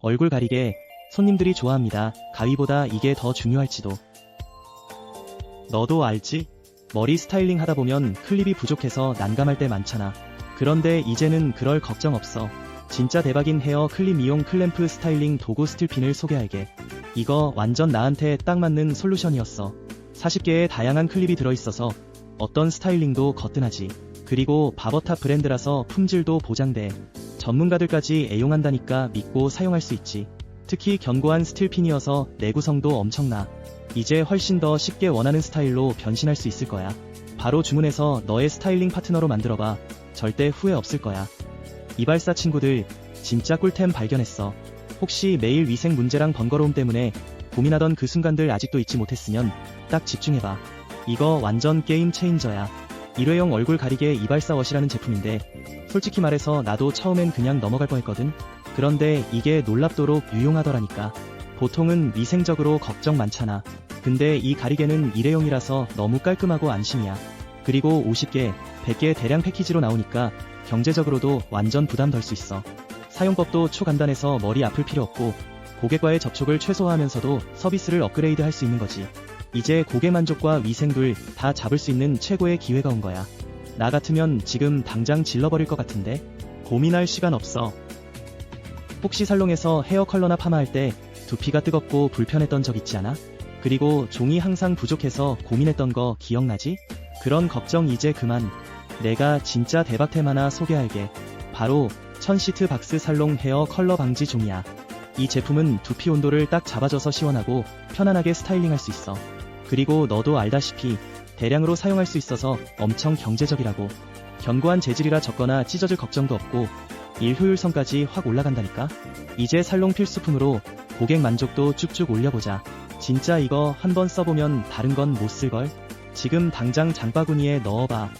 얼굴 가리개, 손님들이 좋아합니다. 가위보다 이게 더 중요할지도. 너도 알지? 머리 스타일링 하다 보면 클립이 부족해서 난감할 때 많잖아. 그런데 이제는 그럴 걱정 없어. 진짜 대박인 헤어 클립 이용 클램프 스타일링 도구 스틸핀을 소개할게. 이거 완전 나한테 딱 맞는 솔루션이었어. 40개의 다양한 클립이 들어있어서 어떤 스타일링도 거뜬하지. 그리고 바버탑 브랜드라서 품질도 보장돼. 전문가들까지 애용한다니까 믿고 사용할 수 있지. 특히 견고한 스틸핀이어서 내구성도 엄청나. 이제 훨씬 더 쉽게 원하는 스타일로 변신할 수 있을 거야. 바로 주문해서 너의 스타일링 파트너로 만들어봐. 절대 후회 없을 거야. 이발사 친구들, 진짜 꿀템 발견했어. 혹시 매일 위생 문제랑 번거로움 때문에 고민하던 그 순간들 아직도 잊지 못했으면 딱 집중해봐. 이거 완전 게임 체인저야. 일회용 얼굴 가리개 이발사워시라는 제품인데 솔직히 말해서 나도 처음엔 그냥 넘어갈 뻔했거든. 그런데 이게 놀랍도록 유용하더라니까. 보통은 위생적으로 걱정 많잖아. 근데 이 가리개는 일회용이라서 너무 깔끔하고 안심이야. 그리고 50개, 100개 대량 패키지로 나오니까 경제적으로도 완전 부담 덜 수 있어. 사용법도 초간단해서 머리 아플 필요 없고 고객과의 접촉을 최소화하면서도 서비스를 업그레이드 할 수 있는 거지. 이제 고객 만족과 위생 둘다 잡을 수 있는 최고의 기회가 온 거야. 나 같으면 지금 당장 질러버릴 것 같은데 고민할 시간 없어. 혹시 살롱에서 헤어 컬러나 파마할 때 두피가 뜨겁고 불편했던 적 있지 않아? 그리고 종이 항상 부족해서 고민했던 거 기억나지? 그런 걱정 이제 그만. 내가 진짜 대박템 하나 소개할게. 바로 천시트 박스 살롱 헤어 컬러 방지 종이야. 이 제품은 두피 온도를 딱 잡아줘서 시원하고 편안하게 스타일링 할 수 있어. 그리고 너도 알다시피 대량으로 사용할 수 있어서 엄청 경제적이라고. 견고한 재질이라 젖거나 찢어질 걱정도 없고 일 효율성까지 확 올라간다니까. 이제 살롱 필수품으로 고객 만족도 쭉쭉 올려보자. 진짜 이거 한번 써보면 다른 건 못 쓸걸? 지금 당장 장바구니에 넣어봐.